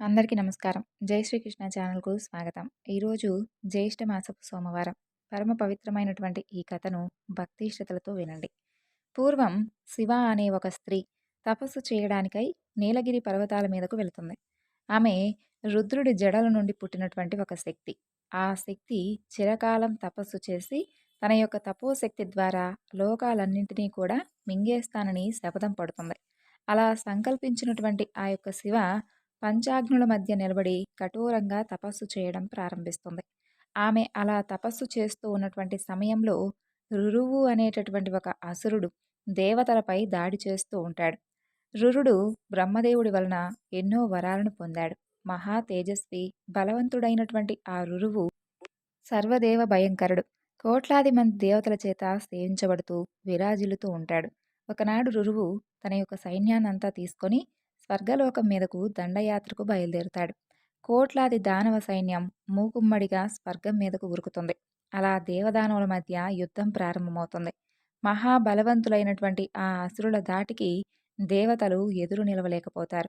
అందరికీ నమస్కారం. జై శ్రీకృష్ణ ఛానల్కు స్వాగతం. ఈరోజు జ్యేష్ఠ మాసపు సోమవారం. పరమ పవిత్రమైనటువంటి ఈ కథను భక్తి వినండి. పూర్వం శివ అనే ఒక స్త్రీ తపస్సు చేయడానికై నీలగిరి పర్వతాల మీదకు వెళుతుంది. ఆమె రుద్రుడి జడల నుండి పుట్టినటువంటి ఒక శక్తి. ఆ శక్తి చిరకాలం తపస్సు చేసి తన యొక్క తపోశక్తి ద్వారా లోకాలన్నింటినీ కూడా మింగేస్తానని శపథం పడుతుంది. అలా సంకల్పించినటువంటి ఆ యొక్క శివ పంచాగ్నుల మధ్య నిలబడి కఠోరంగా తపస్సు చేయడం ప్రారంభిస్తుంది. ఆమె అలా తపస్సు చేస్తూ ఉన్నటువంటి సమయంలో రురువు అనేటటువంటి ఒక అసురుడు దేవతలపై దాడి చేస్తూ ఉంటాడు. రురుడు బ్రహ్మదేవుడి వలన ఎన్నో వరాలను పొందాడు. మహా తేజస్వి బలవంతుడైనటువంటి ఆ రురువు సర్వదేవ భయంకరుడు. కోట్లాది మంది దేవతల చేత సేవించబడుతూ విరాజిల్లుతూ ఉంటాడు. ఒకనాడు రురువు తన యొక్క సైన్యాన్నంతా తీసుకొని స్వర్గలోకం మీదకు దండయాత్రకు బయలుదేరుతాడు. కోట్లాది దానవ సైన్యం మూకుమ్మడిగా స్వర్గం మీదకు ఉరుకుతుంది. అలా దేవదానవుల మధ్య యుద్ధం ప్రారంభమవుతుంది. మహాబలవంతులైనటువంటి ఆ అసురుల దాటికి దేవతలు ఎదురు నిలవలేకపోతారు.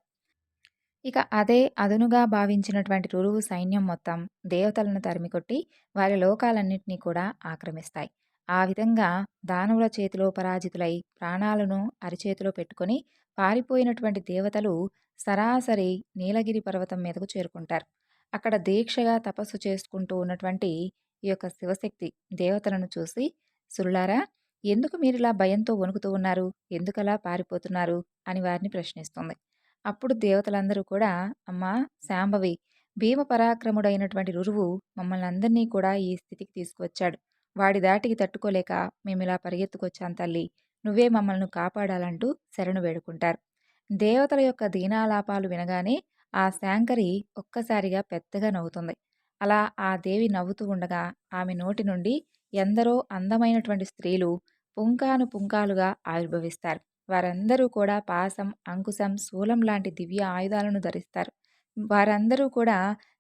ఇక అదే అదునుగా భావించినటువంటి రురువు సైన్యం మొత్తం దేవతలను తరిమికొట్టి వారి లోకాలన్నింటినీ కూడా ఆక్రమిస్తాయి. ఆ విధంగా దానవుల చేతిలో పరాజితులై ప్రాణాలను అరిచేతిలో పెట్టుకొని పారిపోయినటువంటి దేవతలు సరాసరి నీలగిరి పర్వతం మీదకు చేరుకుంటారు. అక్కడ దీక్షగా తపస్సు చేసుకుంటూ ఉన్నటువంటి ఈ యొక్క శివశక్తి దేవతలను చూసి సురులారా ఎందుకు మీరిలా భయంతో వణుకుతూ ఉన్నారు? ఎందుకలా పారిపోతున్నారు? అని వారిని ప్రశ్నిస్తుంది. అప్పుడు దేవతలందరూ కూడా అమ్మా శాంభవి భీమ పరాక్రముడైనటువంటి రురువు మమ్మల్ని అందరినీ కూడా ఈ స్థితికి తీసుకువచ్చాడు. వాడి దాటికి తట్టుకోలేక మేము ఇలా పరిగెత్తుకొచ్చాం తల్లి. నువ్వే మమ్మల్ని కాపాడాలంటూ శరణు వేడుకుంటారు. దేవతల యొక్క దీనాలాపాలు వినగానే ఆ శాంకరి ఒక్కసారిగా పెద్దగా నవ్వుతుంది. అలా ఆ దేవి నవ్వుతూ ఉండగా ఆమె నోటి నుండి ఎందరో అందమైనటువంటి స్త్రీలు పుంకాను పుంకాలుగా ఆవిర్భవిస్తారు. వారందరూ కూడా పాసం అంకుశం శూలం లాంటి దివ్య ఆయుధాలను ధరిస్తారు. వారందరూ కూడా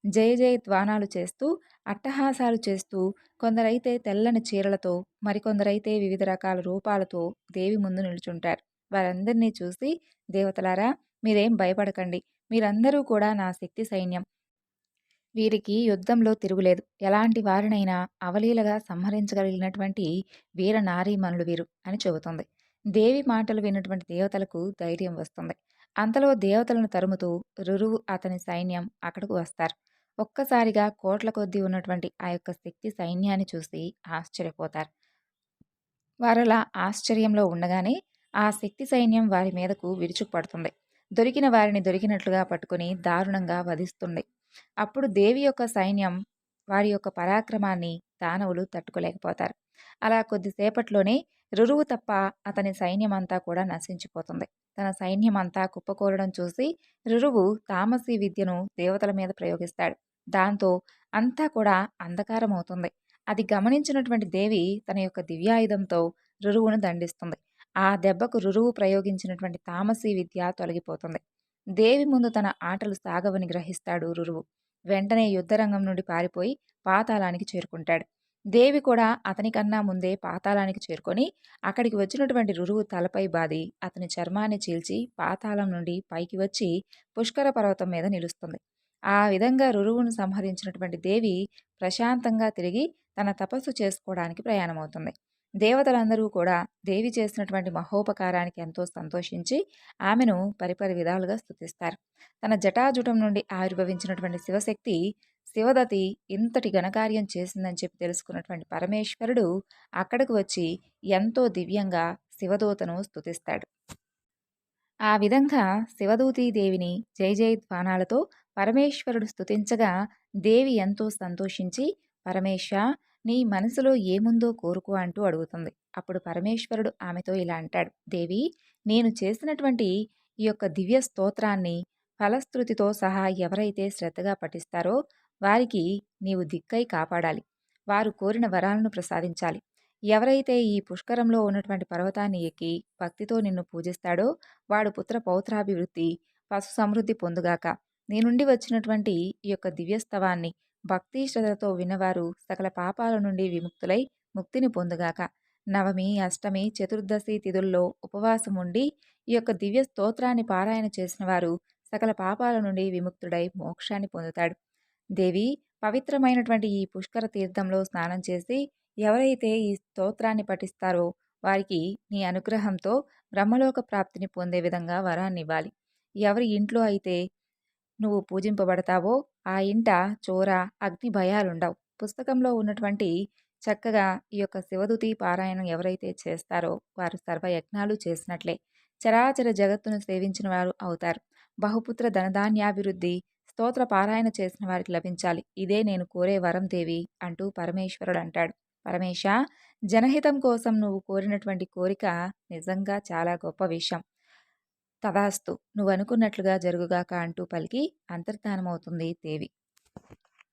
జయ జయ ధ్వానాలు చేస్తూ అట్టహాసాలు చేస్తూ కొందరైతే తెల్లని చీరలతో మరికొందరైతే వివిధ రకాల రూపాలతో దేవి ముందు నిలుచుంటారు. వారందరినీ చూసి దేవతలారా మీరేం భయపడకండి. మీరందరూ కూడా నా శక్తి సైన్యం. వీరికి యుద్ధంలో తిరుగులేదు. ఎలాంటి వారినైనా అవలీలగా సంహరించగలిగినటువంటి వీర నారీమణులు వీరు అని చెబుతుంది. దేవి మాటలు విన్నటువంటి దేవతలకు ధైర్యం వస్తుంది. అంతలో దేవతలను తరుముతూ రురువు అతని సైన్యం అక్కడకు వస్తారు. ఒక్కసారిగా కోట్ల కొద్దీ ఉన్నటువంటి ఆ యొక్క శక్తి సైన్యాన్ని చూసి ఆశ్చర్యపోతారు. వారలా ఆశ్చర్యంలో ఉండగానే ఆ శక్తి సైన్యం వారి మీదకు విరుచుకుపడుతుంది. దొరికిన వారిని దొరికినట్లుగా పట్టుకుని దారుణంగా వధిస్తుంది. అప్పుడు దేవి యొక్క సైన్యం వారి యొక్క పరాక్రమాన్ని దానవులు తట్టుకోలేకపోతారు. అలా కొద్దిసేపట్లోనే రురువు తప్ప అతని సైన్యం అంతా కూడా నశించిపోతుంది. తన సైన్యం అంతా కుప్పకూరడం చూసి రురువు తామసీ విద్యను దేవతల మీద ప్రయోగిస్తాడు. దాంతో అంతా కూడా అంధకారం అవుతుంది అది గమనించినటువంటి దేవి తన యొక్క దివ్యాయుధంతో రురువును దండిస్తుంది. ఆ దెబ్బకు రురువు ప్రయోగించినటువంటి తామసీ విద్య తొలగిపోతుంది. దేవి ముందు తన ఆటలు సాగవని గ్రహిస్తాడు రురువు. వెంటనే యుద్ధరంగం నుండి పారిపోయి పాతాళానికి చేరుకుంటాడు. దేవి కూడా అతనికన్నా ముందే పాతాళానికి చేరుకొని అక్కడికి వచ్చినటువంటి రురువు తలపై బాది అతని చర్మాన్ని చీల్చి పాతాళం నుండి పైకి వచ్చి పుష్కర పర్వతం మీద నిలుస్తుంది. ఆ విధంగా రురువును సంహరించినటువంటి దేవి ప్రశాంతంగా తిరిగి తన తపస్సు చేసుకోవడానికి ప్రయాణమవుతుంది. దేవతలందరూ కూడా దేవి చేసినటువంటి మహోపకారానికి ఎంతో సంతోషించి ఆమెను పరిపరి విధాలుగా స్థుతిస్తారు తన జటాజుటం నుండి ఆవిర్భవించినటువంటి శివశక్తి శివదతి ఇంతటి ఘనకార్యం చేసిందని చెప్పి తెలుసుకున్నటువంటి పరమేశ్వరుడు అక్కడికి వచ్చి ఎంతో దివ్యంగా శివదూతను స్థుతిస్తాడు ఆ విధంగా దేవిని జయ జయ ధ్వానాలతో పరమేశ్వరుడు స్తుతించగా దేవి ఎంతో సంతోషించి పరమేశ నీ మనసులో ఏముందో కోరుకో అంటూ అడుగుతుంది. అప్పుడు పరమేశ్వరుడు ఆమెతో ఇలా అంటాడు దేవి నేను చేసినటువంటి ఈ యొక్క దివ్య స్తోత్రాన్ని ఫలశ్రుతితో సహా ఎవరైతే శ్రద్ధగా పఠిస్తారో వారికి నీవు దిక్కై కాపాడాలి. వారు కోరిన వరాలను ప్రసాదించాలి. ఎవరైతే ఈ పుష్కరంలో ఉన్నటువంటి పర్వతాన్ని ఎక్కి భక్తితో నిన్ను పూజిస్తాడో వాడు పుత్ర పౌత్రాభివృద్ధి పశు సమృద్ధి పొందుగాక. నీ నుండి వచ్చినటువంటి ఈ యొక్క దివ్యస్తవాన్ని భక్తి శ్రద్ధతో విన్నవారు సకల పాపాల నుండి విముక్తులై ముక్తిని పొందుగాక. నవమి అష్టమి చతుర్దశి తిథుల్లో ఉపవాసం ఉండి ఈ యొక్క దివ్య స్తోత్రాన్ని పారాయణ చేసిన వారు సకల పాపాల నుండి విముక్తుడై మోక్షాన్ని పొందుతాడు. దేవి పవిత్రమైనటువంటి ఈ పుష్కర తీర్థంలో స్నానం చేసి ఎవరైతే ఈ స్తోత్రాన్ని పఠిస్తారో వారికి నీ అనుగ్రహంతో బ్రహ్మలోక ప్రాప్తిని పొందే విధంగా వరాన్ని ఇవ్వాలి. ఎవరి ఇంట్లో అయితే నువ్వు పూజింపబడతావో ఆ ఇంట చోర అగ్ని భయాలుండవు. పుస్తకంలో ఉన్నటువంటి చక్కగా ఈ యొక్క శివదుతి పారాయణం ఎవరైతే చేస్తారో వారు సర్వయజ్ఞాలు చేసినట్లే. చరాచర జగత్తును సేవించిన వారు అవుతారు. బహుపుత్ర ధనధాన్యాభివృద్ధి స్తోత్ర పారాయణ చేసిన వారికి లభించాలి. ఇదే నేను కోరే వరం దేవి అంటూ పరమేశ్వరుడు అంటాడు. పరమేశ జనహితం కోసం నువ్వు కోరినటువంటి కోరిక నిజంగా చాలా గొప్ప విషయం. తదాస్తు నువ్వు అనుకున్నట్లుగా జరుగుగాక అంటూ పలికి అంతర్ధానమవుతుంది దేవి.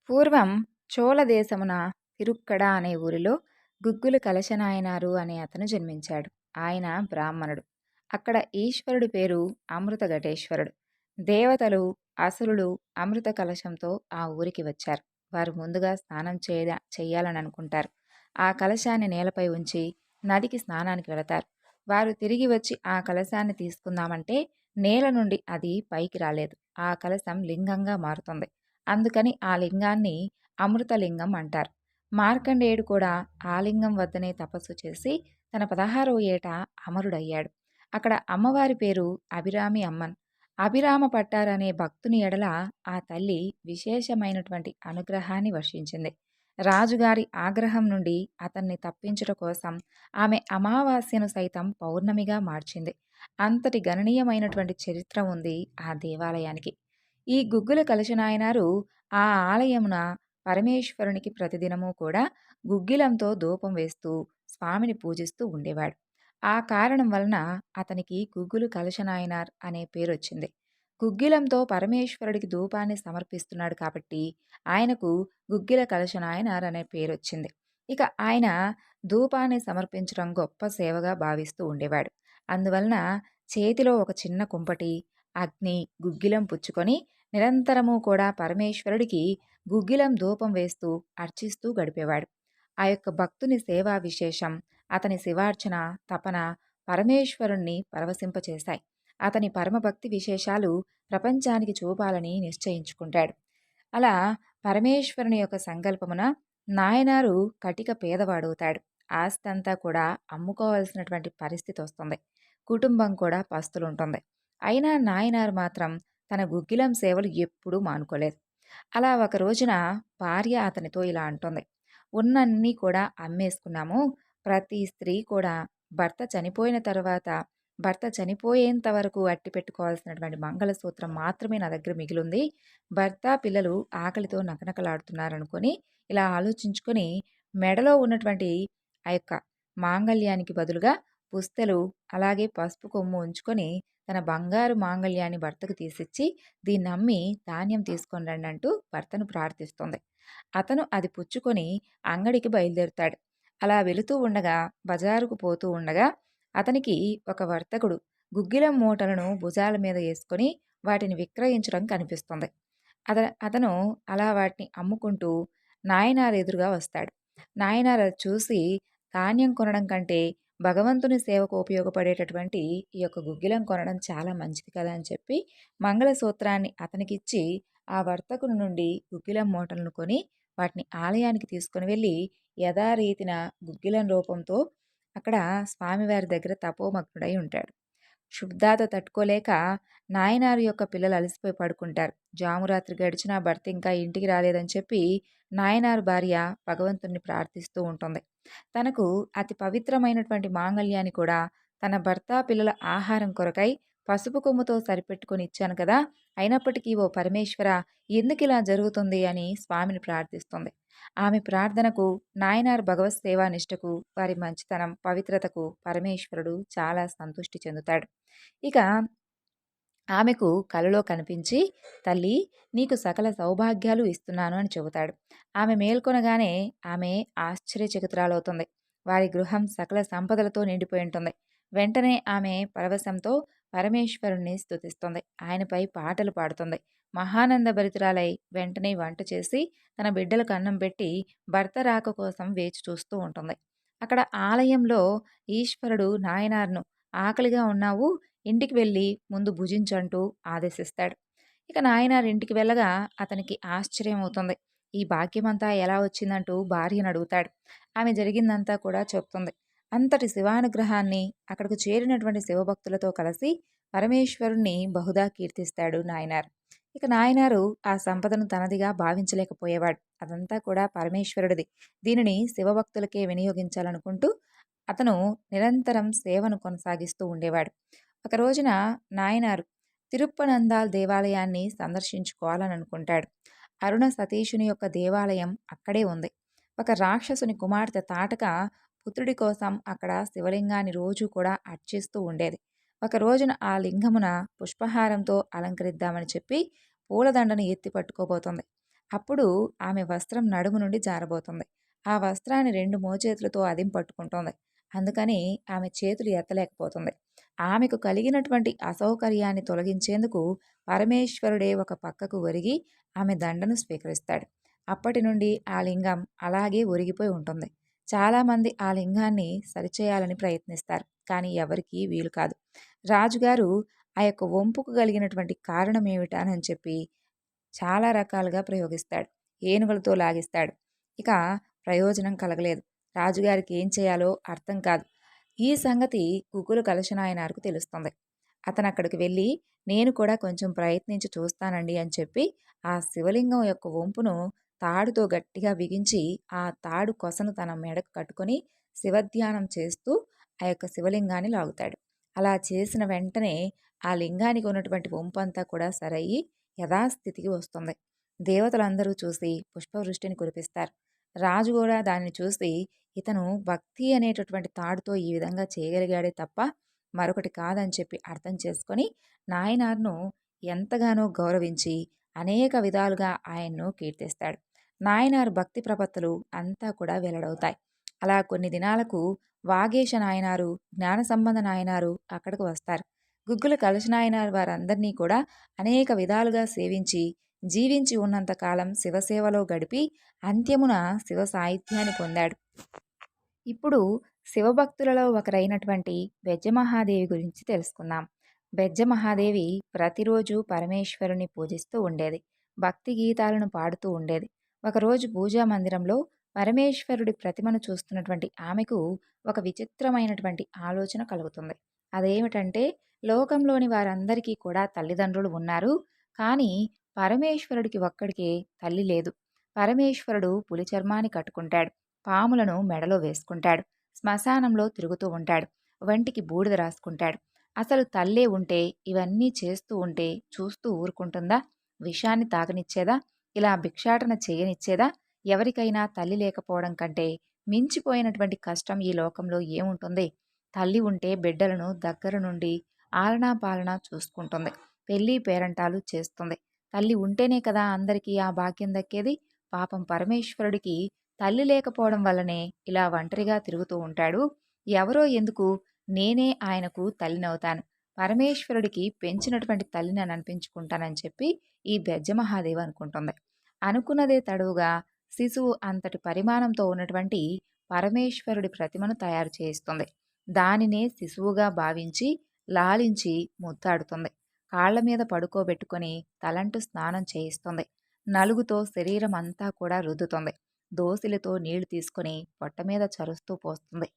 పూర్వం చోళ దేశమున తిరుక్కడ అనే ఊరిలో గుగ్గులు కలశనాయనారు అనే అతను జన్మించాడు. ఆయన బ్రాహ్మణుడు. అక్కడ ఈశ్వరుడి పేరు అమృత ఘటేశ్వరుడు దేవతలు అసురులు అమృత కలశంతో ఆ ఊరికి వచ్చారు. వారు ముందుగా స్నానం చేయ చేయాలని అనుకుంటారు ఆ కలశాన్ని నేలపై ఉంచి నదికి స్నానానికి వెళతారు. వారు తిరిగి వచ్చి ఆ కలశాన్ని తీసుకుందామంటే నేల నుండి అది పైకి రాలేదు. ఆ కలశం లింగంగా మారుతుంది. అందుకని ఆ లింగాన్ని అమృతలింగం అంటారు. మార్కండేయుడు కూడా ఆ లింగం వద్దనే తపస్సు చేసి తన పదహారవ ఏట అమరుడయ్యాడు. అక్కడ అమ్మవారి పేరు అభిరామి అమ్మన్. అభిరామ పట్టారనే భక్తుని ఎడల ఆ తల్లి విశేషమైనటువంటి అనుగ్రహాన్ని వర్షించింది. రాజుగారి ఆగ్రహం నుండి అతన్ని తప్పించుట కోసం ఆమె అమావాస్యను సైతం పౌర్ణమిగా మార్చింది. అంతటి గణనీయమైనటువంటి చరిత్ర ఉంది ఆ దేవాలయానికి. ఈ గుగ్గుల కలిసినాయనారు ఆ ఆలయమున పరమేశ్వరునికి ప్రతిదినము కూడా గుగ్గిలంతో ధూపం వేస్తూ స్వామిని పూజిస్తూ ఉండేవాడు. ఆ కారణం వలన అతనికి గుగ్గులు కలశనాయనార్ అనే పేరు వచ్చింది గుగ్గిలంతో పరమేశ్వరుడికి ధూపాన్ని సమర్పిస్తున్నాడు కాబట్టి ఆయనకు గుగ్గిల కలశనాయనార్ అనే పేరు వచ్చింది ఇక ఆయన ధూపాన్ని సమర్పించడం గొప్ప సేవగా భావిస్తూ ఉండేవాడు. అందువలన చేతిలో ఒక చిన్న కుంపటి అగ్ని గుగ్గిలం పుచ్చుకొని నిరంతరము కూడా పరమేశ్వరుడికి గుగ్గిలం ధూపం వేస్తూ అర్చిస్తూ గడిపేవాడు. ఆ యొక్క భక్తుని సేవా విశేషం అతని శివార్చన తపన పరమేశ్వరుణ్ణి పరవశింపచేశాయి. అతని పరమభక్తి విశేషాలు ప్రపంచానికి చూపాలని నిశ్చయించుకుంటాడు. అలా పరమేశ్వరుని యొక్క సంకల్పమున నాయనారు కటిక పేదవాడవుతాడు. ఆస్తంతా కూడా అమ్ముకోవాల్సినటువంటి పరిస్థితి వస్తుంది. కుటుంబం కూడా పస్తులుంటుంది. అయినా నాయనారు మాత్రం తన గుగ్గిలం సేవలు ఎప్పుడూ మానుకోలేదు. అలా ఒక రోజున భార్య అతనితో ఇలా అంటుంది. ఉన్నన్ని కూడా అమ్మేసుకున్నాము ప్రతి స్త్రీ కూడా భర్త చనిపోయిన తర్వాత భర్త చనిపోయేంత వరకు అట్టి పెట్టుకోవాల్సినటువంటి మంగళసూత్రం మాత్రమే నా దగ్గర మిగిలింది. భర్త పిల్లలు ఆకలితో నకనకలాడుతున్నారనుకొని ఇలా ఆలోచించుకొని మెడలో ఉన్నటువంటి ఆ యొక్క మాంగళ్యానికి బదులుగా పుస్తలు అలాగే పసుపు కొమ్ము ఉంచుకొని తన బంగారు మాంగళ్యాన్ని భర్తకు తీసిచ్చి దీన్ని అమ్మి ధాన్యం తీసుకొని రండి అంటూ భర్తను ప్రార్థిస్తుంది. అతను అది పుచ్చుకొని అంగడికి బయలుదేరుతాడు. అలా వెళుతూ ఉండగా బజారుకు పోతూ ఉండగా అతనికి ఒక వర్తకుడు గుగ్గిలం మూటలను భుజాల మీద వేసుకొని వాటిని విక్రయించడం కనిపిస్తుంది. అత అతను అలా వాటిని అమ్ముకుంటూ నాయనార్ ఎదురుగా వస్తాడు. నాయనార్ చూసి ధాన్యం కొనడం కంటే భగవంతుని సేవకు ఉపయోగపడేటటువంటి ఈ యొక్క గుగ్గిలం కొనడం చాలా మంచిది కదా అని చెప్పి మంగళసూత్రాన్ని అతనికిచ్చి ఆ వర్తకుని నుండి గుగ్గిలం మూటలను కొని వాటిని ఆలయానికి తీసుకుని వెళ్ళి యథారీతిన గుగ్గిలం రూపంతో అక్కడ స్వామివారి దగ్గర తపోమగ్నుడై ఉంటాడు. క్షుబ్ధాత తట్టుకోలేక నాయనారు యొక్క పిల్లలు అలసిపోయి పడుకుంటారు. జామురాత్రి గడిచినా భర్త ఇంకా ఇంటికి రాలేదని చెప్పి నాయనారు భార్య భగవంతుణ్ణి ప్రార్థిస్తూ ఉంటుంది. తనకు అతి పవిత్రమైనటువంటి మాంగళ్యాన్ని కూడా తన భర్త పిల్లల ఆహారం కొరకై పసుపు కొమ్ముతో సరిపెట్టుకొని ఇచ్చాను కదా అయినప్పటికీ ఓ పరమేశ్వర ఎందుకు ఇలా జరుగుతుంది అని స్వామిని ప్రార్థిస్తుంది. ఆమె ప్రార్థనకు నాయనార్ భగవత్ సేవా నిష్టకు వారి మంచితనం పవిత్రతకు పరమేశ్వరుడు చాలా సంతృష్టి చెందుతాడు. ఇక ఆమెకు కలలో కనిపించి తల్లి నీకు సకల సౌభాగ్యాలు ఇస్తున్నాను అని చెబుతాడు. ఆమె మేల్కొనగానే ఆమె ఆశ్చర్యచకితురాలవుతుంది. వారి గృహం సకల సంపదలతో నిండిపోయి ఉంటుంది. వెంటనే ఆమె పరవశంతో పరమేశ్వరుణ్ణి స్థుతిస్తుంది ఆయనపై పాటలు పాడుతుంది. మహానంద భరితురాలై వెంటనే వంట చేసి తన బిడ్డలకు అన్నం పెట్టి భర్త రాక కోసం వేచి చూస్తూ ఉంటుంది. అక్కడ ఆలయంలో ఈశ్వరుడు నాయనార్ను ఆకలిగా ఉన్నావు ఇంటికి వెళ్ళి ముందు భుజించంటూ ఆదేశిస్తాడు. ఇక నాయనార్ ఇంటికి వెళ్ళగా అతనికి ఆశ్చర్యం అవుతుంది. ఈ భాగ్యమంతా ఎలా వచ్చిందంటూ భార్యను అడుగుతాడు. ఆమె జరిగిందంతా కూడా చెప్తుంది. అంతటి శివానుగ్రహాన్ని అక్కడకు చేరినటువంటి శివభక్తులతో కలిసి పరమేశ్వరుణ్ణి బహుదా కీర్తిస్తాడు నాయనార్. ఇక నాయనారు ఆ సంపదను తనదిగా భావించలేకపోయేవాడు. అదంతా కూడా పరమేశ్వరుడిది. దీనిని శివభక్తులకే వినియోగించాలనుకుంటూ అతను నిరంతరం సేవను కొనసాగిస్తూ ఉండేవాడు. ఒక రోజున నాయనారు తిరుప్పనందాల్ దేవాలయాన్ని సందర్శించుకోవాలని అనుకుంటాడు అరుణ సతీషుని యొక్క దేవాలయం అక్కడే ఉంది. ఒక రాక్షసుని కుమార్తె తాటక పుత్రుడి కోసం అక్కడ శివలింగాన్ని రోజు కూడా అర్చిస్తూ ఉండేది. ఒక రోజున ఆ లింగమున పుష్పహారంతో అలంకరిద్దామని చెప్పి పూలదండను ఎత్తి పట్టుకోబోతుంది. అప్పుడు ఆమె వస్త్రం నడుము నుండి జారబోతుంది. ఆ వస్త్రాన్ని రెండు మోచేతులతో అదిం పట్టుకుంటోంది. అందుకని ఆమె చేతులు ఎత్తలేకపోతుంది. ఆమెకు కలిగినటువంటి అసౌకర్యాన్ని తొలగించేందుకు పరమేశ్వరుడే ఒక పక్కకు ఒరిగి ఆమె దండను స్వీకరిస్తాడు. అప్పటి నుండి ఆ లింగం అలాగే ఒరిగిపోయి ఉంటుంది. చాలామంది ఆ లింగాన్ని సరిచేయాలని ప్రయత్నిస్తారు. కానీ ఎవరికీ వీలు కాదు. రాజుగారు ఆ యొక్క వంపుకు కలిగినటువంటి కారణం ఏమిటని చెప్పి చాలా రకాలుగా ప్రయోగిస్తాడు. ఏనుగులతో లాగిస్తాడు. ఇక ప్రయోజనం కలగలేదు. రాజుగారికి ఏం చేయాలో అర్థం కాదు. ఈ సంగతి కుకులు కలశనాయనారుకు తెలుస్తుంది. అతను అక్కడికి వెళ్ళి నేను కూడా కొంచెం ప్రయత్నించి చూస్తానండి అని చెప్పి ఆ శివలింగం యొక్క వంపును తాడుతో గట్టిగా బిగించి ఆ తాడు కొసను తన మెడకు కట్టుకొని శివధ్యానం చేస్తూ ఆ యొక్క శివలింగాన్ని లాగుతాడు. అలా చేసిన వెంటనే ఆ లింగానికి ఉన్నటువంటి వంపంతా కూడా సరయ్యి యథాస్థితికి వస్తుంది. దేవతలందరూ చూసి పుష్పవృష్టిని కురిపిస్తారు. రాజు కూడా దాన్ని చూసి ఇతను భక్తి అనేటటువంటి తాడుతో ఈ విధంగా చేయగలిగాడే తప్ప మరొకటి కాదని చెప్పి అర్థం చేసుకొని నాయనార్ను ఎంతగానో గౌరవించి అనేక విధాలుగా ఆయన్ను కీర్తిస్తాడు. నాయనారు భక్తి ప్రపత్తులు అంతా కూడా వెల్లడవుతాయి. అలా కొన్ని దినాలకు వాగేశ నాయనారు జ్ఞాన సంబంధ నాయనారు అక్కడికి వస్తారు. గుగ్గుల కలశ నాయనారు వారందరినీ కూడా అనేక విధాలుగా సేవించి జీవించి ఉన్నంతకాలం శివసేవలో గడిపి అంత్యమున శివ సాహిత్యాన్ని పొందాడు. ఇప్పుడు శివభక్తులలో ఒకరైనటువంటి బెజ్జమహాదేవి గురించి తెలుసుకుందాం. బెజ్జమహాదేవి ప్రతిరోజు పరమేశ్వరుని పూజిస్తూ ఉండేది. భక్తి గీతాలను పాడుతూ ఉండేది. ఒకరోజు పూజా మందిరంలో పరమేశ్వరుడి ప్రతిమను చూస్తున్నటువంటి ఆమెకు ఒక విచిత్రమైనటువంటి ఆలోచన కలుగుతుంది. అదేమిటంటే లోకంలోని వారందరికీ కూడా తల్లిదండ్రులు ఉన్నారు. కానీ పరమేశ్వరుడికి ఒక్కడికే తల్లి లేదు. పరమేశ్వరుడు పులి చర్మాన్ని కట్టుకుంటాడు. పాములను మెడలో వేసుకుంటాడు. శ్మశానంలో తిరుగుతూ ఉంటాడు. వంటికి బూడిద రాసుకుంటాడు. అసలు తల్లే ఉంటే ఇవన్నీ చేస్తూ ఉంటే చూస్తూ ఊరుకుంటుందా? విషాన్ని తాగనిచ్చేదా ఇలా భిక్షాటన చేయనిచ్చేదా? ఎవరికైనా తల్లి లేకపోవడం కంటే మించిపోయినటువంటి కష్టం ఈ లోకంలో ఏముంటుంది? తల్లి ఉంటే బిడ్డలను దగ్గర నుండి ఆలనా పాలన చూసుకుంటుంది. పెళ్ళి పేరంటాలు చేస్తుంది. తల్లి ఉంటేనే కదా అందరికీ ఆ భాగ్యం దక్కేది? పాపం పరమేశ్వరుడికి తల్లి లేకపోవడం వల్లనే ఇలా ఒంటరిగా తిరుగుతూ ఉంటాడు. ఎవరో ఎందుకు? నేనే ఆయనకు తల్లినవుతాను. పరమేశ్వరుడికి పెంచినటువంటి తల్లిని అనిపించుకుంటానని చెప్పి ఈ బెజ్జమహాదేవి అనుకుంటుంది. అనుకున్నదే తడువుగా శిశువు అంతటి పరిమాణంతో ఉన్నటువంటి పరమేశ్వరుడి ప్రతిమను తయారు చేయిస్తుంది. దానినే శిశువుగా భావించి లాలించి ముద్దాడుతుంది. కాళ్ళ మీద పడుకోబెట్టుకొని తలంటు స్నానం చేయిస్తుంది. నలుగుతో శరీరం అంతా కూడా రుద్దుతుంది. దోసిలితో నీళ్ళు తీసుకొని పొట్ట మీద చరుస్తూ పోస్తుంది.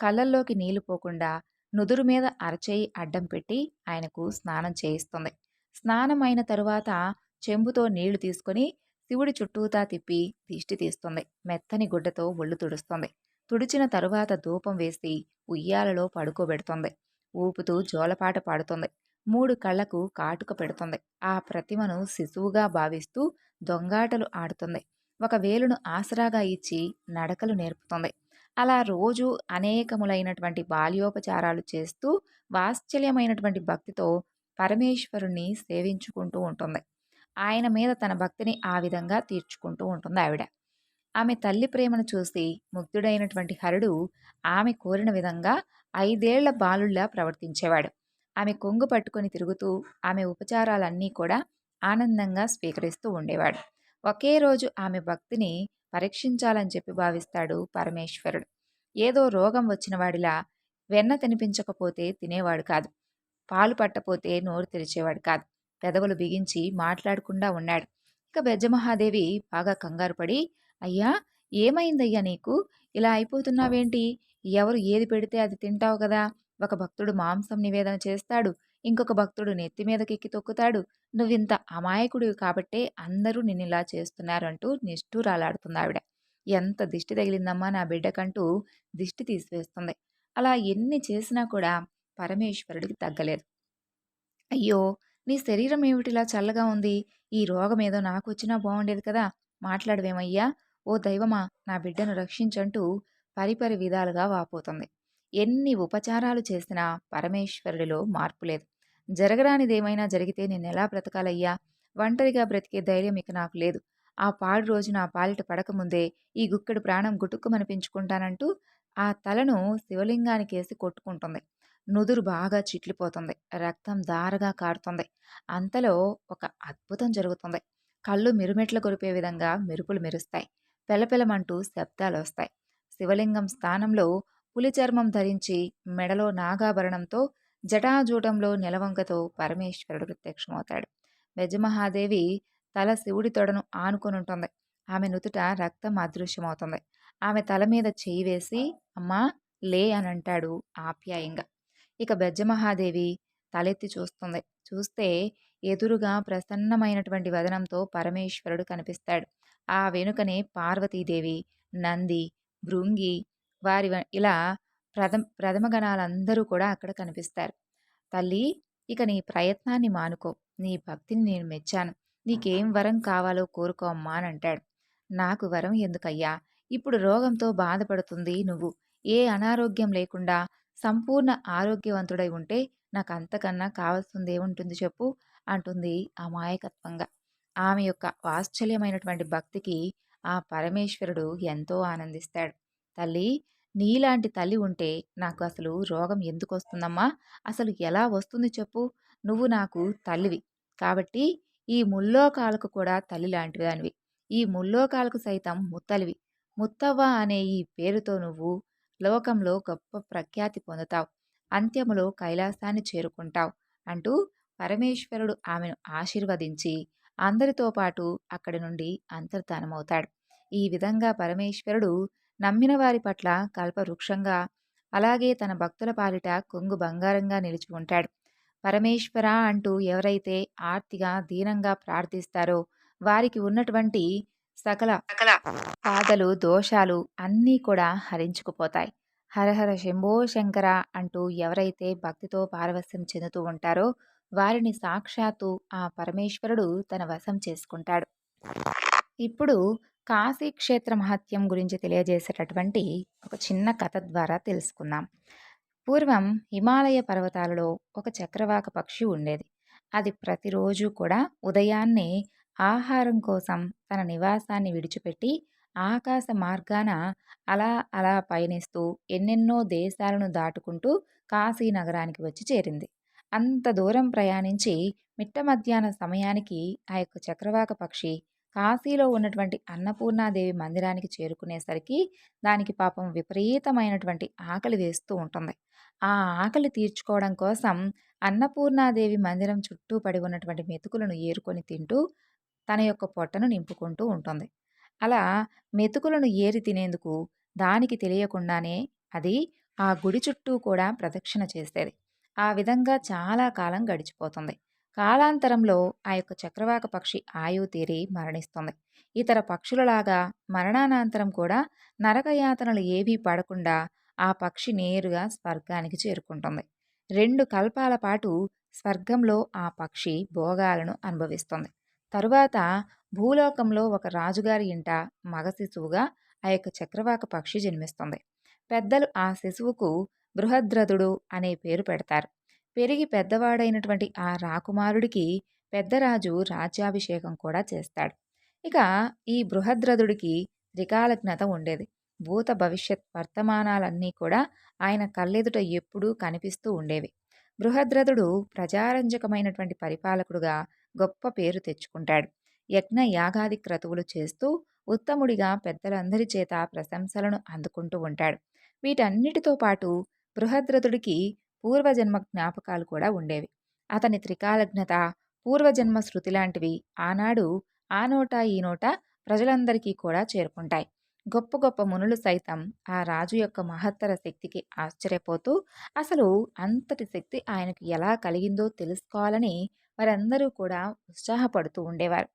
కళ్ళల్లోకి నీళ్ళు పోకుండా నుదురు మీద అరచేయి అడ్డం పెట్టి ఆయనకు స్నానం చేయిస్తుంది. స్నానం అయిన తరువాత చెంబుతో నీళ్ళు తీసుకొని శివుడి చుట్టూతా తిప్పి దిష్టి తీస్తుంది. మెత్తని గుడ్డతో ఒళ్ళు తుడుస్తుంది. తుడిచిన తరువాత ధూపం వేసి ఉయ్యాలలో పడుకోబెడుతుంది. ఊపుతూ జోలపాట పాడుతుంది. మూడు కళ్ళకు కాటుక పెడుతుంది. ఆ ప్రతిమను శిశువుగా భావిస్తూ దొంగాటలు ఆడుతుంది. ఒక వేలును ఆసరాగా ఇచ్చి నడకలు నేర్పుతుంది. అలా రోజు అనేకములైనటువంటి బాల్యోపచారాలు చేస్తూ వాత్సల్యమైనటువంటి భక్తితో పరమేశ్వరుణ్ణి సేవించుకుంటూ ఉంటుంది. ఆయన మీద తన భక్తిని ఆ విధంగా తీర్చుకుంటూ ఉంటుంది ఆవిడ. ఆమె తల్లి ప్రేమను చూసి ముగ్ధుడైనటువంటి హరుడు ఆమె కోరిన విధంగా ఐదేళ్ళ బాలుళ్ళా ప్రవర్తించేవాడు. ఆమె కొంగు పట్టుకొని తిరుగుతూ ఆమె ఉపచారాలన్నీ కూడా ఆనందంగా స్వీకరిస్తూ ఉండేవాడు. ఒకే రోజు ఆమె భక్తిని పరీక్షించాలని చెప్పి భావిస్తాడు పరమేశ్వరుడు. ఏదో రోగం వచ్చిన వాడిలా వెన్న తినిపించకపోతే తినేవాడు కాదు. పాలు పట్టపోతే నోరు తెరిచేవాడు కాదు. పెదవులు బిగించి మాట్లాడకుండా ఉన్నాడు. ఇక బెజ్జమహాదేవి బాగా కంగారు పడి అయ్యా ఏమైందయ్యా నీకు? ఇలా అయిపోతున్నావేంటి? ఎవరు ఏది పెడితే అది తింటావు కదా? ఒక భక్తుడు మాంసం నివేదన చేస్తాడు ఇంకొక భక్తుడు నెత్తి మీదకెక్కి తొక్కుతాడు. నువ్వింత అమాయకుడివి కాబట్టే అందరూ నిన్నిలా చేస్తున్నారంటూ నిష్ఠూరాలాడుతుందావిడ. ఎంత దిష్టి తగిలిందమ్మా నా బిడ్డకంటూ దిష్టి తీసివేస్తుంది. అలా ఎన్ని చేసినా కూడా పరమేశ్వరుడికి తగ్గలేదు. అయ్యో నీ శరీరం ఏమిటిలా చల్లగా ఉంది? ఈ రోగం ఏదో నాకు వచ్చినా బాగుండేది కదా! మాట్లాడవేమయ్యా? ఓ దైవమా నా బిడ్డను రక్షించంటూ పరిపరి విధాలుగా వాపోతుంది. ఎన్ని ఉపచారాలు చేసినా పరమేశ్వరుడిలో మార్పు లేదు. జరగరానిదేమైనా జరిగితే నేనెలా బ్రతకాలయ్యా? ఒంటరిగా బ్రతికే ధైర్యం ఇక నాకు లేదు. ఆ పాడు రోజు నా పాలిట పడకముందే ఈ గుక్కడి ప్రాణం గుటుక్కుమనిపించుకుంటానంటూ ఆ తలను శివలింగానికేసి కొట్టుకుంటుంది. నుదురు బాగా చిట్లిపోతుంది. రక్తం దారగా కారుతుంది. అంతలో ఒక అద్భుతం జరుగుతుంది. కళ్ళు మిరుమెట్లు కొరిపే విధంగా మెరుపులు మెరుస్తాయి. పెలపెలమంటూ శబ్దాలు వస్తాయి శివలింగం స్థానంలో పులి చర్మం ధరించి మెడలో నాగాభరణంతో జటాజూటంలో నిలవంకతో పరమేశ్వరుడు ప్రత్యక్షమవుతాడు. వెజమహాదేవి తల శివుడి తొడను ఆనుకొనుంటుంది. ఆమె నుదుట రక్తం అదృశ్యమవుతుంది. ఆమె తల మీద చేయి వేసి అమ్మా లే అని అంటాడు ఆప్యాయంగా. ఇక బెజ్జమహాదేవి తలెత్తి చూస్తుంది. చూస్తే ఎదురుగా ప్రసన్నమైనటువంటి వదనంతో పరమేశ్వరుడు కనిపిస్తాడు. ఆ వెనుకనే పార్వతీదేవి నంది భృంగి వారి ఇలా ప్రథమ ప్రథమగణాలందరూ కూడా అక్కడ కనిపిస్తారు. తల్లి ఇక నీ ప్రయత్నాన్ని మానుకో. నీ భక్తిని నేను మెచ్చాను. నీకేం వరం కావాలో కోరుకో అమ్మా అని అంటాడు. నాకు వరం ఎందుకయ్యా? ఇప్పుడు రోగంతో బాధపడుతుంది నువ్వు. ఏ అనారోగ్యం లేకుండా సంపూర్ణ ఆరోగ్యవంతుడై ఉంటే నాకు అంతకన్నా కావాల్సింది ఏముంటుంది చెప్పు అంటుంది అమాయకత్వంగా. ఆమె యొక్క వాత్సల్యమైనటువంటి భక్తికి ఆ పరమేశ్వరుడు ఎంతో ఆనందిస్తాడు. తల్లి నీలాంటి తల్లి ఉంటే నాకు అసలు రోగం ఎందుకు వస్తుందమ్మా అసలు ఎలా వస్తుంది చెప్పు? నువ్వు నాకు తల్లివి కాబట్టి ఈ ముల్లోకాలకు కూడా తల్లి లాంటిదానివి. ఈ ముల్లోకాలకు సైతం ముత్తలివి. ముత్తవ్వ అనే ఈ పేరుతో నువ్వు లోకంలో గొప్ప ప్రఖ్యాతి పొందుతావు. అంత్యములో కైలాసాన్ని చేరుకుంటావు అంటూ పరమేశ్వరుడు ఆమెను ఆశీర్వదించి అందరితో పాటు అక్కడి నుండి అంతర్ధానమవుతాడు. ఈ విధంగా పరమేశ్వరుడు నమ్మిన వారి పట్ల కల్పవృక్షంగా అలాగే తన భక్తుల పాలిట కొంగు బంగారంగా నిలిచి ఉంటాడు. పరమేశ్వర అంటూ ఎవరైతే ఆర్తిగా దీనంగా ప్రార్థిస్తారో వారికి ఉన్నటువంటి సకల బాధలు దోషాలు అన్నీ కూడా హరించుకుపోతాయి. హరహర శంభో శంకర అంటూ ఎవరైతే భక్తితో పారవస్యం చెందుతూ ఉంటారో వారిని సాక్షాత్తు ఆ పరమేశ్వరుడు తన వశం చేసుకుంటాడు. ఇప్పుడు కాశీక్షేత్ర మహత్యం గురించి తెలియజేసేటటువంటి ఒక చిన్న కథ ద్వారా తెలుసుకుందాం. పూర్వం హిమాలయ పర్వతాలలో ఒక చక్రవాక పక్షి ఉండేది. అది ప్రతిరోజు కూడా ఉదయాన్నే ఆహారం కోసం తన నివాసాన్ని విడిచిపెట్టి ఆకాశ మార్గాన అలా అలా పయనిస్తూ ఎన్నెన్నో దేశాలను దాటుకుంటూ కాశీ నగరానికి వచ్చి చేరింది. అంత దూరం ప్రయాణించి మిట్ట మధ్యాహ్న సమయానికి ఆ యొక్క చక్రవాక పక్షి కాశీలో ఉన్నటువంటి అన్నపూర్ణాదేవి మందిరానికి చేరుకునేసరికి దానికి పాపం విపరీతమైనటువంటి ఆకలి వేస్తూ ఉంటుంది. ఆ ఆకలి తీర్చుకోవడం కోసం అన్నపూర్ణాదేవి మందిరం చుట్టూ పడి ఉన్నటువంటి మెతుకులను ఏరుకొని తింటూ తన యొక్క పొట్టను నింపుకుంటూ ఉంటుంది. అలా మెతుకులను ఏరి తినేందుకు దానికి తెలియకుండానే అది ఆ గుడి చుట్టూ కూడా ప్రదక్షిణ చేసేది. ఆ విధంగా చాలా కాలం గడిచిపోతుంది. కాలాంతరంలో ఆ యొక్క చక్రవాక పక్షి ఆయువు తీరి మరణిస్తుంది. ఇతర పక్షులలాగా మరణానంతరం కూడా నరకయాతనలు ఏవీ పడకుండా ఆ పక్షి నేరుగా స్వర్గానికి చేరుకుంటుంది. రెండు కల్పాల పాటు స్వర్గంలో ఆ పక్షి భోగాలను అనుభవిస్తుంది. తరువాత భూలోకంలో ఒక రాజుగారి ఇంట మగ శిశువుగా ఆ యొక్క చక్రవాక పక్షి జన్మిస్తుంది. పెద్దలు ఆ శిశువుకు బృహద్రథుడు అనే పేరు పెడతారు. పెరిగి పెద్దవాడైనటువంటి ఆ రాకుమారుడికి పెద్దరాజు రాజ్యాభిషేకం కూడా చేస్తాడు. ఇక ఈ బృహద్రథుడికి త్రికాలజ్ఞత ఉండేది. భూత భవిష్యత్ వర్తమానాలన్నీ కూడా ఆయన కళ్ళెదుట ఎప్పుడూ కనిపిస్తూ ఉండేవి. బృహద్రథుడు ప్రజారంజకమైనటువంటి పరిపాలకుడుగా గొప్ప పేరు తెచ్చుకుంటాడు. యజ్ఞ యాగాది క్రతువులు చేస్తూ ఉత్తముడిగా పెద్దలందరి చేత ప్రశంసలను అందుకుంటూ ఉంటాడు. వీటన్నిటితో పాటు బృహద్రథుడికి పూర్వజన్మ జ్ఞాపకాలు కూడా ఉండేవి. అతని త్రికాలజ్ఞత పూర్వజన్మ శృతి లాంటివి ఆనాడు ఆ నోట ఈ నోట ప్రజలందరికీ కూడా చేరుకుంటాయి. గొప్ప గొప్ప మునులు సైతం ఆ రాజు యొక్క మహత్తర శక్తికి ఆశ్చర్యపోతూ అసలు అంతటి శక్తి ఆయనకు ఎలా కలిగిందో తెలుసుకోవాలని వారందరూ కూడా ఉత్సాహపడుతూ ఉండేవారు.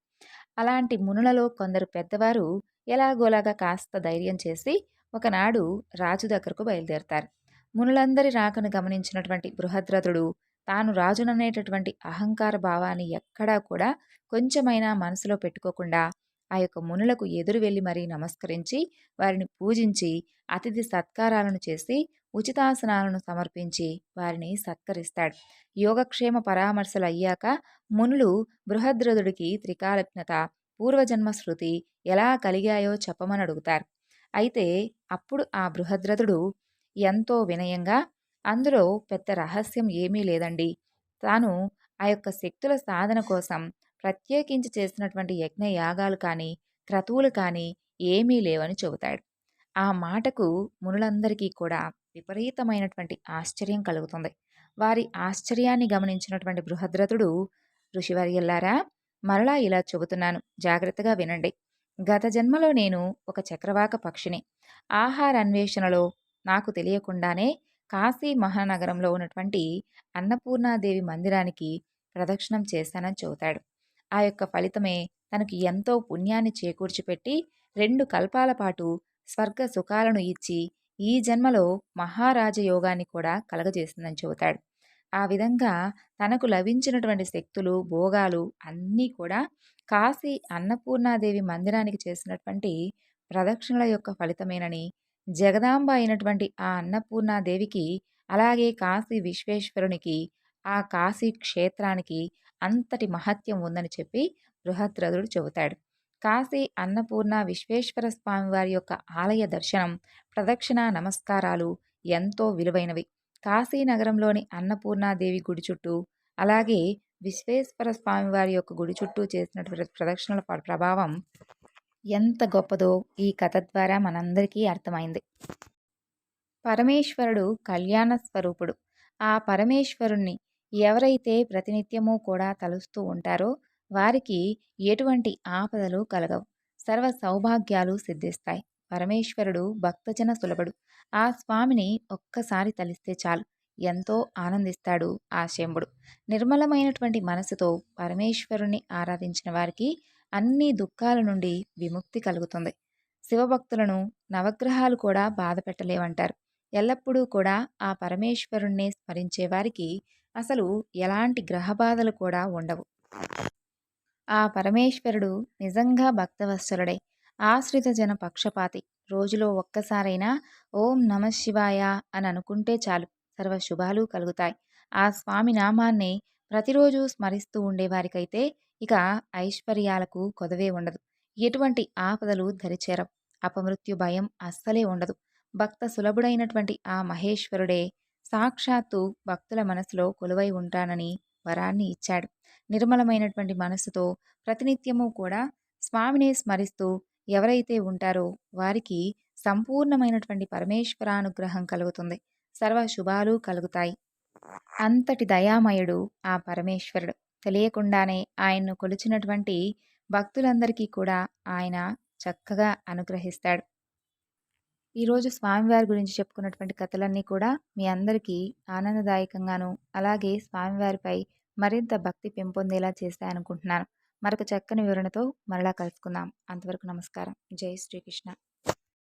అలాంటి మునులలో కొందరు పెద్దవారు ఎలాగోలాగా కాస్త ధైర్యం చేసి ఒకనాడు రాజు దగ్గరకు బయలుదేరతారు. మునులందరి రాకను గమనించినటువంటి బృహద్రథుడు తాను రాజుననేటటువంటి అహంకార భావాన్ని ఎక్కడా కూడా కొంచెమైనా మనసులో పెట్టుకోకుండా ఆ యొక్క మునులకు ఎదురు వెళ్ళి మరీ నమస్కరించి వారిని పూజించి అతిథి సత్కారాలను చేసి ఉచితాసనాలను సమర్పించి వారిని సత్కరిస్తాడు. యోగక్షేమ పరామర్శలు అయ్యాక మునులు బృహద్రథుడికి త్రికాలజ్ఞత పూర్వజన్మ శృతి ఎలా కలిగాయో చెప్పమని అడుగుతారు అయితే అప్పుడు ఆ బృహద్రథుడు ఎంతో వినయంగా అందులో పెద్ద రహస్యం ఏమీ లేదండి. తాను ఆ యొక్క శక్తుల సాధన కోసం ప్రత్యేకించి చేసినటువంటి యజ్ఞ యాగాలు కానీ క్రతువులు కానీ ఏమీ లేవని చెబుతాడు. ఆ మాటకు మునులందరికీ కూడా విపరీతమైనటువంటి ఆశ్చర్యం కలుగుతుంది. వారి ఆశ్చర్యాన్ని గమనించినటువంటి బృహద్రథుడు ఋషివర్యల్లారా మరలా ఇలా చెబుతున్నాను. జాగ్రత్తగా వినండి. గత జన్మలో నేను ఒక చక్రవాక పక్షిని. ఆహార అన్వేషణలో నాకు తెలియకుండానే కాశీ మహానగరంలో ఉన్నటువంటి అన్నపూర్ణాదేవి మందిరానికి ప్రదక్షిణం చేశానని చెబుతాడు. ఆ యొక్క ఫలితమే తనకు ఎంతో పుణ్యాన్ని చేకూర్చిపెట్టి రెండు కల్పాల పాటు స్వర్గ సుఖాలను ఇచ్చి ఈ జన్మలో మహారాజ యోగాన్ని కూడా కలగజేసిందని చెబుతాడు. ఆ విధంగా తనకు లభించినటువంటి శక్తులు భోగాలు అన్నీ కూడా కాశీ అన్నపూర్ణాదేవి మందిరానికి చేసినటువంటి ప్రదక్షిణల యొక్క ఫలితమేనని జగదాంబ అయినటువంటి ఆ అన్నపూర్ణాదేవికి అలాగే కాశీ విశ్వేశ్వరునికి ఆ కాశీ క్షేత్రానికి అంతటి మహత్యం ఉందని చెప్పి బృహద్రథుడు చెబుతాడు. కాశీ అన్నపూర్ణ విశ్వేశ్వర స్వామివారి యొక్క ఆలయ దర్శనం ప్రదక్షిణ నమస్కారాలు ఎంతో విలువైనవి. కాశీ నగరంలోని అన్నపూర్ణాదేవి గుడి చుట్టూ అలాగే విశ్వేశ్వర స్వామివారి యొక్క గుడి చుట్టూ చేసినటువంటి ప్రదక్షిణల ప్రభావం ఎంత గొప్పదో ఈ కథ ద్వారా మనందరికీ అర్థమైంది. పరమేశ్వరుడు కళ్యాణ స్వరూపుడు. ఆ పరమేశ్వరుణ్ణి ఎవరైతే ప్రతినిత్యము కూడా తలుస్తూ ఉంటారో వారికి ఎటువంటి ఆపదలు కలగవు. సర్వ సౌభాగ్యాలు సిద్ధిస్తాయి. పరమేశ్వరుడు భక్తజన సులభుడు. ఆ స్వామిని ఒక్కసారి తలిస్తే చాలు. ఎంతో ఆనందిస్తాడు ఆ శంభుడు. నిర్మలమైనటువంటి మనసుతో పరమేశ్వరుణ్ణి ఆరాధించిన వారికి అన్ని దుఃఖాల నుండి విముక్తి కలుగుతుంది. శివభక్తులను నవగ్రహాలు కూడా బాధ పెట్టలేవంటారు. ఎల్లప్పుడూ కూడా ఆ పరమేశ్వరుణ్ణి స్మరించే వారికి అసలు ఎలాంటి గ్రహ బాధలు కూడా ఉండవు. ఆ పరమేశ్వరుడు నిజంగా భక్తవత్సలుడే. ఆశ్రిత జన పక్షపాతి. రోజులో ఒక్కసారైనా ఓం నమ శివాయ అని అనుకుంటే చాలు. సర్వ శుభాలు కలుగుతాయి. ఆ స్వామి నామాన్ని ప్రతిరోజు స్మరిస్తూ ఉండేవారికైతే ఇక ఐశ్వర్యాలకు కొదవే ఉండదు. ఎటువంటి ఆపదలు ధరిచేరం అపమృత్యు భయం అస్సలే ఉండదు. భక్త సులభుడైనటువంటి ఆ మహేశ్వరుడే సాక్షాత్తు భక్తుల మనసులో కొలువై ఉంటానని వరాన్ని ఇచ్చాడు. నిర్మలమైనటువంటి మనస్సుతో ప్రతినిత్యము కూడా స్వామిని స్మరిస్తూ ఎవరైతే ఉంటారో వారికి సంపూర్ణమైనటువంటి పరమేశ్వరానుగ్రహం కలుగుతుంది. సర్వ శుభాలు కలుగుతాయి. అంతటి దయామయుడు ఆ పరమేశ్వరుడు. తెలియకుండానే ఆయన్ను కొలిచినటువంటి భక్తులందరికీ కూడా ఆయన చక్కగా అనుగ్రహిస్తాడు. ఈరోజు స్వామివారి గురించి చెప్పుకున్నటువంటి కథలన్నీ కూడా మీ అందరికీ ఆనందదాయకంగాను అలాగే స్వామివారిపై మరింత భక్తి పెంపొందేలా చేస్తాయనుకుంటున్నాను. మరొక చక్కని వివరణతో మరలా కలుసుకుందాం. అంతవరకు నమస్కారం. జై శ్రీకృష్ణ.